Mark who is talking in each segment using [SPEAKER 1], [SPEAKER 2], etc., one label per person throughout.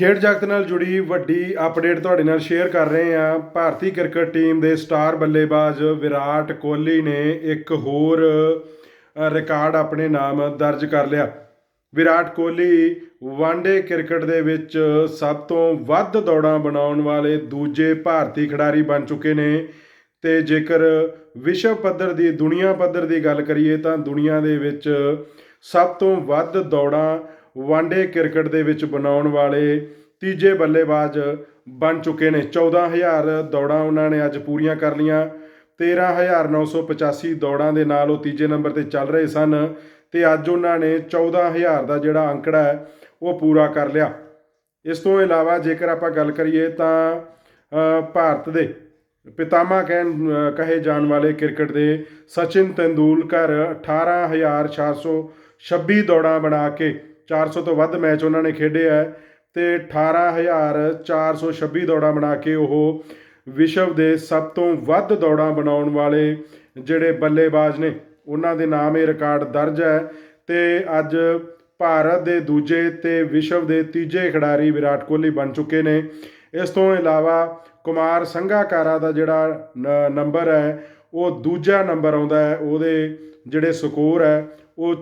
[SPEAKER 1] ਖੇਡ ਜਗਤ ਨਾਲ ਜੁੜੀ ਵੱਡੀ ਅਪਡੇਟ ਤੁਹਾਡੇ ਨਾਲ ਸ਼ੇਅਰ ਕਰ ਰਹੇ ਹਾਂ। ਭਾਰਤੀ ਕ੍ਰਿਕਟ ਟੀਮ ਦੇ ਸਟਾਰ ਬੱਲੇਬਾਜ਼ ਵਿਰਾਟ ਕੋਹਲੀ ਨੇ ਇੱਕ ਹੋਰ ਰਿਕਾਰਡ ਆਪਣੇ ਨਾਮ ਦਰਜ ਕਰ ਲਿਆ। ਵਿਰਾਟ ਕੋਹਲੀ ਵਨਡੇ ਕ੍ਰਿਕਟ ਦੇ ਵਿੱਚ ਸਭ ਤੋਂ ਵੱਧ ਦੌੜਾਂ ਬਣਾਉਣ ਵਾਲੇ ਦੂਜੇ ਭਾਰਤੀ ਖਿਡਾਰੀ ਬਣ ਚੁੱਕੇ ਨੇ। ਤੇ ਜੇਕਰ ਵਿਸ਼ਵ ਪੱਧਰ ਦੀ, ਦੁਨੀਆ ਪੱਧਰ ਦੀ ਗੱਲ ਕਰੀਏ ਤਾਂ ਦੁਨੀਆ ਦੇ ਵਿੱਚ ਸਭ ਤੋਂ ਵੱਧ ਦੌੜਾਂ ਵਨਡੇ ਕ੍ਰਿਕਟ ਦੇ ਵਿੱਚ ਬਣਾਉਣ ਵਾਲੇ ਤੀਜੇ ਬੱਲੇਬਾਜ਼ ਬਣ ਚੁੱਕੇ ਨੇ। 14000 ਦੌੜਾਂ ਉਹਨਾਂ ਨੇ ਅੱਜ ਪੂਰੀਆਂ ਕਰ ਲੀਆਂ 13985 ਦੌੜਾਂ ਦੇ ਨਾਲ ਉਹ ਤੀਜੇ ਨੰਬਰ ਤੇ ਚੱਲ ਰਹੇ ਸਨ ਤੇ ਅੱਜ ਉਹਨਾਂ ਨੇ 14000 ਦਾ ਜਿਹੜਾ ਅੰਕੜਾ ਹੈ, ਉਹ ਪੂਰਾ ਕਰ ਲਿਆ। ਇਸ ਤੋਂ ਇਲਾਵਾ ਜੇਕਰ ਆਪਾਂ ਗੱਲ ਕਰੀਏ ਤਾਂ ਭਾਰਤ ਦੇ ਪਿਤਾਮਾ ਕਹਿਣ ਕਹੇ ਜਾਣ ਵਾਲੇ ਕ੍ਰਿਕਟ ਦੇ ਸਚਿਨ ਤੰਦੂਲਕਰ 18426 ਦੌੜਾਂ ਬਣਾ ਕੇ 400 ਤੋਂ ਵੱਧ ਮੈਚ ਉਹਨਾਂ ਨੇ ਖੇਡਿਆ ਹੈ ਤੇ 18426 ਦੌੜਾਂ ਬਣਾ ਕੇ ਉਹ ਵਿਸ਼ਵ ਦੇ ਸਭ ਤੋਂ ਵੱਧ ਦੌੜਾਂ ਬਣਾਉਣ ਵਾਲੇ ਜਿਹੜੇ ਬੱਲੇਬਾਜ਼ ਨੇ, ਉਹਨਾਂ ਦੇ ਨਾਮ ਇਹ ਰਿਕਾਰਡ ਦਰਜ ਹੈ ਤੇ ਅੱਜ ਭਾਰਤ ਦੇ ਦੂਜੇ ਤੇ ਵਿਸ਼ਵ ਦੇ ਤੀਜੇ ਖਿਡਾਰੀ ਵਿਰਾਟ ਕੋਹਲੀ ਬਣ ਚੁੱਕੇ ਨੇ। ਇਸ ਤੋਂ ਇਲਾਵਾ ਕੁਮਾਰ ਸੰਘਾਕਾਰਾ ਦਾ ਜਿਹੜਾ ਨ- ਨੰਬਰ ਹੈ, ਉਹ ਦੂਜਾ ਨੰਬਰ ਆਉਂਦਾ ਹੈ, ਉਹਦੇ ਜਿਹੜੇ ਸਕੋਰ ਹੈ, ਉਹ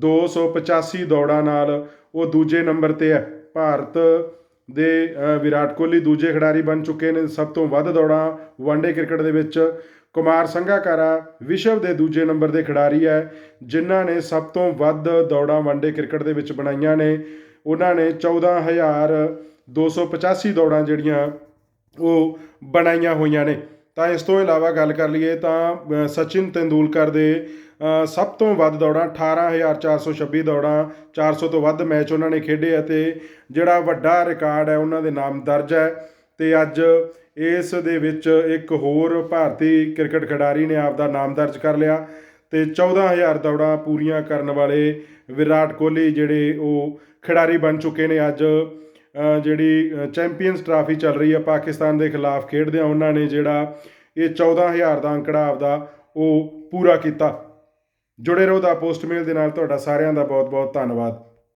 [SPEAKER 1] 14285 ਦੌੜਾਂ ਨਾਲ ਉਹ ਦੂਜੇ ਨੰਬਰ ਤੇ ਹੈ। ਭਾਰਤ ਦੇ ਵਿਰਾਟ ਕੋਹਲੀ ਦੂਜੇ ਖਿਡਾਰੀ ਬਣ ਚੁੱਕੇ ਨੇ। ਸਭ ਤੋਂ ਵੱਧ ਦੌੜਾਂ ਵਨਡੇ ਕ੍ਰਿਕਟ ਦੇ ਵਿੱਚ ਕੁਮਾਰ ਸੰਘਾਕਾਰਾ ਵਿਸ਼ਵ ਦੇ ਦੂਜੇ ਨੰਬਰ ਦੇ ਖਿਡਾਰੀ ਹੈ, ਜਿਨ੍ਹਾਂ ਨੇ ਸਭ ਤੋਂ ਵੱਧ ਦੌੜਾਂ ਵਨਡੇ ਕ੍ਰਿਕਟ ਦੇ ਵਿੱਚ ਬਣਾਈਆਂ ਨੇ। ਉਹਨਾਂ ਨੇ 14285 ਦੌੜਾਂ ਜਿਹੜੀਆਂ ਉਹ ਬਣਾਈਆਂ ਹੋਈਆਂ ਨੇ। ਤਾਂ ਇਸ ਤੋਂ ਇਲਾਵਾ ਗੱਲ ਕਰ ਲਈਏ ਤਾਂ ਸਚਿਨ ਤੈਂਦੂਲਕਰ ਦੇ ਸਭ ਤੋਂ ਵੱਧ ਦੌੜਾਂ 18426 ਦੌੜਾਂ 400 ਤੋਂ ਵੱਧ ਮੈਚ ਉਹਨਾਂ ਨੇ ਖੇਡੇ ਅਤੇ ਜਿਹੜਾ ਵੱਡਾ ਰਿਕਾਰਡ ਹੈ ਉਹਨਾਂ ਦੇ ਨਾਮ ਦਰਜ ਹੈ। ਤੇ ਅੱਜ ਇਸ ਦੇ ਵਿੱਚ ਇੱਕ ਹੋਰ ਭਾਰਤੀ ਕ੍ਰਿਕਟ ਖਿਡਾਰੀ ਨੇ ਆਪ ਦਾ ਨਾਮ ਦਰਜ ਕਰ ਲਿਆ ਤੇ 14000 ਦੌੜਾਂ ਪੂਰੀਆਂ ਕਰਨ ਵਾਲੇ ਵਿਰਾਟ ਕੋਹਲੀ, ਜਿਹੜੇ ਉਹ ਖਿਡਾਰੀ ਬਣ ਚੁੱਕੇ ਨੇ ਅੱਜ। ਜਿਹੜੀ ਚੈਂਪੀਅਨਸ ਟਰਾਫੀ ਚੱਲ ਰਹੀ ਹੈ ਪਾਕਿਸਤਾਨ ਦੇ ਖਿਲਾਫ ਖੇਡਦੇ ਆ ਉਹਨਾਂ ਨੇ ਜਿਹੜਾ ਇਹ 14000 ਦਾ ਅੰਕੜਾ ਆਪਦਾ ਉਹ ਪੂਰਾ ਕੀਤਾ। ਜੁੜੇ ਰਹੋ ਦਾ ਪੋਸਟਮੇਲ ਦੇ ਨਾਲ। ਤੁਹਾਡਾ ਸਾਰਿਆਂ ਦਾ ਬਹੁਤ ਬਹੁਤ ਧੰਨਵਾਦ।